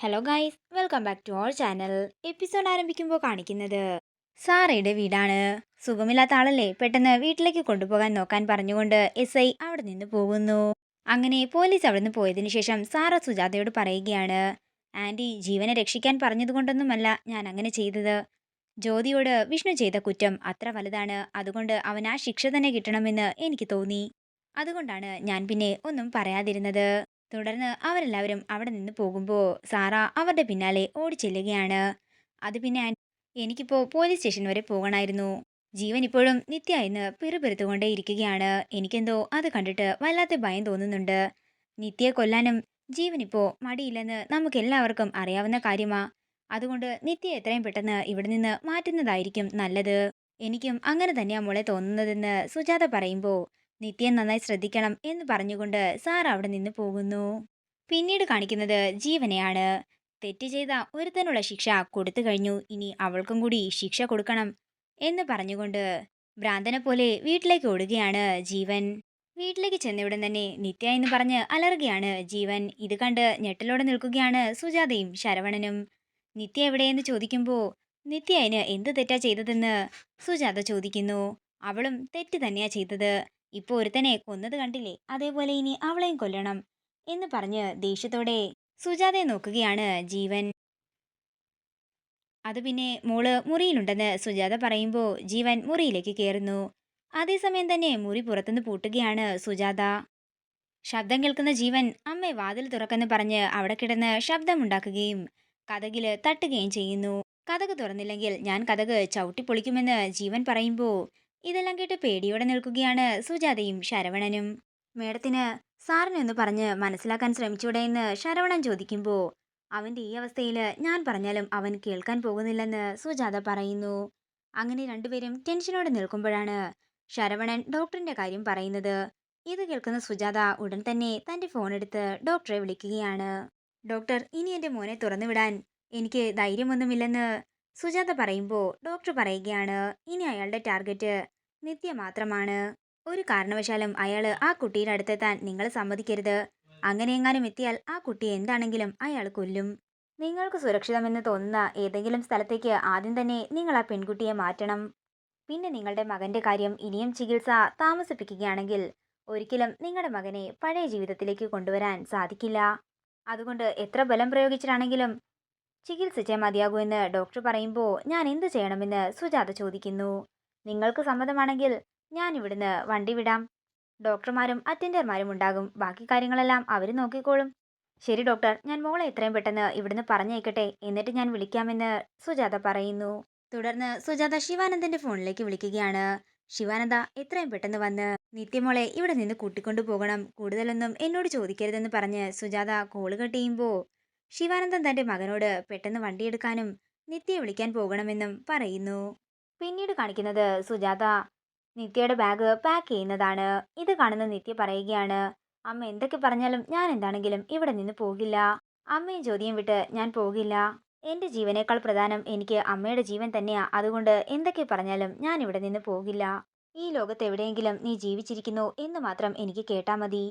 Hello guys welcome back to our channel episode ആരംഭിക്കുമ്പോൾ കാണിക്കുന്നത് സാറയുടെ വീടാണ്. സുഖമില്ലാത്ത ആളല്ലേ? പെട്ടെന്ന് വീട്ടിലേക്ക് കൊണ്ടുപോകാൻ നോക്കാൻ പറഞ്ഞുകൊണ്ട് എസ് ഐ അവിടെ നിന്ന് പോകുന്നു. അങ്ങനെ പോലീസ് അവിടെ നിന്ന് പോയതിനു ശേഷം സാറ സുജാതയോട് പറയുകയാണ് ആന്റി ജീവനെ രക്ഷിക്കാൻ പറഞ്ഞതുകൊണ്ടൊന്നുമല്ല ഞാൻ അങ്ങനെ ചെയ്തത്. ജ്യോതിയോട് വിഷ്ണു ചെയ്ത കുറ്റം അത്ര വലുതാണ്. അതുകൊണ്ട് അവൻ ആ ശിക്ഷ തന്നെ കിട്ടണമെന്ന് എനിക്ക് തോന്നി. അതുകൊണ്ടാണ് ഞാൻ പിന്നെ ഒന്നും പറയാതിരുന്നത്. തുടർന്ന് അവരെല്ലാവരും അവിടെ നിന്ന് പോകുമ്പോൾ സാറ അവരുടെ പിന്നാലെ ഓടിച്ചെല്ലുകയാണ്. അത് പിന്നെ എനിക്കിപ്പോൾ പോലീസ് സ്റ്റേഷൻ വരെ പോകണമായിരുന്നു ജീവൻ ഇപ്പോഴും നിത്യ എന്ന് പിറുപിറുത്തുകൊണ്ടേ ഇരിക്കുകയാണ്. എനിക്കെന്തോ അത് കണ്ടിട്ട് വല്ലാത്ത ഭയം തോന്നുന്നുണ്ട്. നിത്യയെ കൊല്ലാനും ജീവൻ ഇപ്പോൾ മടിയില്ലെന്ന് നമുക്ക് എല്ലാവർക്കും അറിയാവുന്ന കാര്യമാ. അതുകൊണ്ട് നിത്യ എത്രയും പെട്ടെന്ന് ഇവിടെ നിന്ന് മാറ്റുന്നതായിരിക്കും നല്ലത്. എനിക്കും അങ്ങനെ തന്നെയാ മോളെ തോന്നുന്നതെന്ന് സുജാത പറയുമ്പോൾ നിത്യം നന്നായി ശ്രദ്ധിക്കണം എന്ന് പറഞ്ഞുകൊണ്ട് സാർ അവിടെ നിന്ന് പോകുന്നു. പിന്നീട് കാണിക്കുന്നത് ജീവനെയാണ്. തെറ്റ് ചെയ്ത ഒരുത്തനുള്ള ശിക്ഷ കൊടുത്തു കഴിഞ്ഞു. ഇനി അവൾക്കും കൂടി ശിക്ഷ കൊടുക്കണം എന്ന് പറഞ്ഞുകൊണ്ട് ഭ്രാന്തനെ പോലെ വീട്ടിലേക്ക് ഓടുകയാണ് ജീവൻ. വീട്ടിലേക്ക് ചെന്നയുടൻ തന്നെ നിത്യ എന്ന് പറഞ്ഞ് അലറുകയാണ് ജീവൻ. ഇത് കണ്ട് ഞെട്ടലോടെ നിൽക്കുകയാണ് സുജാതയും ശരവണനും. നിത്യ എവിടെയെന്ന് ചോദിക്കുമ്പോൾ നിത്യ അതിന് എന്ത് തെറ്റാ ചെയ്തതെന്ന് സുജാത ചോദിക്കുന്നു. അവളും തെറ്റ് തന്നെയാ ചെയ്തത്. ഇപ്പോൾ ഒരുത്തനെ കൊന്നത് കണ്ടില്ലേ? അതേപോലെ ഇനി അവളെയും കൊല്ലണം എന്ന് പറഞ്ഞ് ദേഷ്യത്തോടെ സുജാതയെ നോക്കുകയാണ് ജീവൻ. അത് പിന്നെ മോൾ മുറിയിലുണ്ടെന്ന് സുജാത പറയുമ്പോൾ ജീവൻ മുറിയിലേക്ക് കയറുന്നു അതേസമയം തന്നെ മുറി പുറത്തുനിന്ന് പൂട്ടുകയാണ് സുജാത. ശബ്ദം കേൾക്കുന്ന ജീവൻ അമ്മ വാതിൽ തുറക്കെന്ന് പറഞ്ഞ് അവിടെ കിടന്ന് ശബ്ദമുണ്ടാക്കുകയും കഥകിൽ തട്ടുകയും ചെയ്യുന്നു. കഥക് തുറന്നില്ലെങ്കിൽ ഞാൻ കഥക് ചവിട്ടിപ്പൊളിക്കുമെന്ന് ജീവൻ പറയുമ്പോൾ ഇതെല്ലാം കേട്ട് പേടിയോടെ നിൽക്കുകയാണ് സുജാതയും ശരവണനും. മേഡത്തിന് സാറിനൊന്ന് പറഞ്ഞ് മനസ്സിലാക്കാൻ ശ്രമിച്ചൂടെ എന്ന് ശരവണൻ ചോദിക്കുമ്പോൾ അവന്റെ ഈ അവസ്ഥയിൽ ഞാൻ പറഞ്ഞാലും അവൻ കേൾക്കാൻ പോകുന്നില്ലെന്ന് സുജാത പറയുന്നു. അങ്ങനെ രണ്ടുപേരും ടെൻഷനോടെ നിൽക്കുമ്പോഴാണ് ശരവണൻ ഡോക്ടറിന്റെ കാര്യം പറയുന്നത്. ഇത് കേൾക്കുന്ന സുജാത ഉടൻ തന്നെ തന്റെ ഫോൺ എടുത്ത് ഡോക്ടറെ വിളിക്കുകയാണ്. ഡോക്ടർ ഇനി എന്റെ മോനെ തുറന്നുവിടാൻ എനിക്ക് ധൈര്യമൊന്നുമില്ലെന്ന് സുജാത പറയുമ്പോൾ ഡോക്ടർ പറയുകയാണ്. ഇനി അയാളുടെ ടാർഗറ്റ് നിത്യ മാത്രമാണ്. ഒരു കാരണവശാലും അയാൾ ആ കുട്ടിയുടെ അടുത്തെത്താൻ നിങ്ങൾ സമ്മതിക്കരുത്. അങ്ങനെ എങ്ങാനും എത്തിയാൽ ആ കുട്ടി എന്താണെങ്കിലും അയാൾ കൊല്ലും. നിങ്ങൾക്ക് സുരക്ഷിതമെന്ന് തോന്നുന്ന ഏതെങ്കിലും സ്ഥലത്തേക്ക് ആദ്യം തന്നെ നിങ്ങൾ ആ പെൺകുട്ടിയെ മാറ്റണം. പിന്നെ നിങ്ങളുടെ മകന്റെ കാര്യം ഇനിയും ചികിത്സ താമസിപ്പിക്കുകയാണെങ്കിൽ ഒരിക്കലും നിങ്ങളുടെ മകനെ പഴയ ജീവിതത്തിലേക്ക് കൊണ്ടുവരാൻ സാധിക്കില്ല. അതുകൊണ്ട് എത്ര ബലം പ്രയോഗിച്ചിട്ടാണെങ്കിലും ചികിത്സിച്ചേ മതിയാകൂ എന്ന് ഡോക്ടർ പറയുമ്പോൾ ഞാൻ എന്ത് ചെയ്യണമെന്ന് സുജാത ചോദിക്കുന്നു. നിങ്ങൾക്ക് സമ്മതമാണെങ്കിൽ ഞാൻ ഇവിടുന്ന് വണ്ടി വിടാം. ഡോക്ടർമാരും അറ്റൻഡർമാരും ഉണ്ടാകും. ബാക്കി കാര്യങ്ങളെല്ലാം അവർ നോക്കിക്കോളും. ശരി ഡോക്ടർ ഞാൻ മോളെ എത്രയും പെട്ടെന്ന് ഇവിടുന്ന് പറഞ്ഞേക്കട്ടെ എന്നിട്ട് ഞാൻ വിളിക്കാമെന്ന് സുജാത പറയുന്നു. തുടർന്ന് സുജാത ശിവാനന്ദന്റെ ഫോണിലേക്ക് വിളിക്കുകയാണ്. ശിവാനന്ദ എത്രയും പെട്ടെന്ന് വന്ന് നിത്യമോളെ ഇവിടെ നിന്ന് കൂട്ടിക്കൊണ്ടു പോകണം. കൂടുതലൊന്നും എന്നോട് ചോദിക്കരുതെന്ന് പറഞ്ഞ് സുജാത കോൾ കട്ട് ചെയ്യുമ്പോൾ ശിവാനന്ദൻ തന്റെ മകനോട് പെട്ടെന്ന് വണ്ടിയെടുക്കാനും നിത്യയെ വിളിക്കാൻ പോകണമെന്നും പറയുന്നു. പിന്നീട് കാണിക്കുന്നത് സുജാത നിത്യയുടെ ബാഗ് പാക്ക് ചെയ്യുന്നതാണ്. ഇത് കാണുന്ന നിത്യ പറയുകയാണ് അമ്മ എന്തൊക്കെ പറഞ്ഞാലും ഞാൻ എന്താണെങ്കിലും ഇവിടെ നിന്ന് പോകില്ല. അമ്മയും ചോദ്യം വിട്ട് ഞാൻ പോകില്ല. എന്റെ ജീവനേക്കാൾ പ്രധാനം എനിക്ക് അമ്മയുടെ ജീവൻ തന്നെയാ. അതുകൊണ്ട് എന്തൊക്കെ പറഞ്ഞാലും ഞാൻ ഇവിടെ നിന്ന് പോകില്ല. ഈ ലോകത്ത് എവിടെയെങ്കിലും നീ ജീവിച്ചിരിക്കുന്നു എന്ന് മാത്രം എനിക്ക് കേട്ടാ മതി.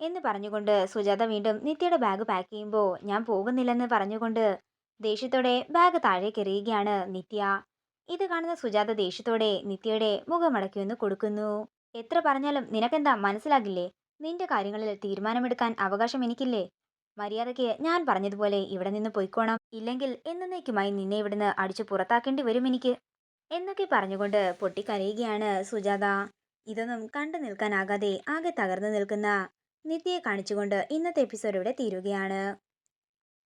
എന്ന് പറഞ്ഞുകൊണ്ട് സുജാത വീണ്ടും നിത്യയുടെ ബാഗ് പാക്ക് ചെയ്യുമ്പോൾ ഞാൻ പോകുന്നില്ലെന്ന് പറഞ്ഞുകൊണ്ട് ദേഷ്യത്തോടെ ബാഗ് താഴേക്ക് എറിയുകയാണ് നിത്യ. ഇത് കാണുന്ന സുജാത ദേഷ്യത്തോടെ നിത്യയുടെ മുഖമടക്കിയൊന്ന് കൊടുക്കുന്നു. എത്ര പറഞ്ഞാലും നിനക്കെന്താ മനസ്സിലാകില്ലേ? നിന്റെ കാര്യങ്ങളിൽ തീരുമാനമെടുക്കാൻ അവകാശം എനിക്കില്ലേ? മര്യാദയ്ക്ക് ഞാൻ പറഞ്ഞതുപോലെ ഇവിടെ നിന്ന് പൊയ്ക്കോണം. ഇല്ലെങ്കിൽ എന്നേക്കുമായി നിന്നെ ഇവിടുന്ന് അടിച്ചു പുറത്താക്കേണ്ടി വരും എനിക്ക്. എന്നൊക്കെ പറഞ്ഞുകൊണ്ട് പൊട്ടിക്കരയുകയാണ് സുജാത. ഇതൊന്നും കണ്ടു നിൽക്കാനാകാതെ ആകെ തകർന്നു നിൽക്കുന്ന നിത്യയെ കാണിച്ചുകൊണ്ട് ഇന്നത്തെ എപ്പിസോഡ് ഇവിടെ തീരുകയാണ്.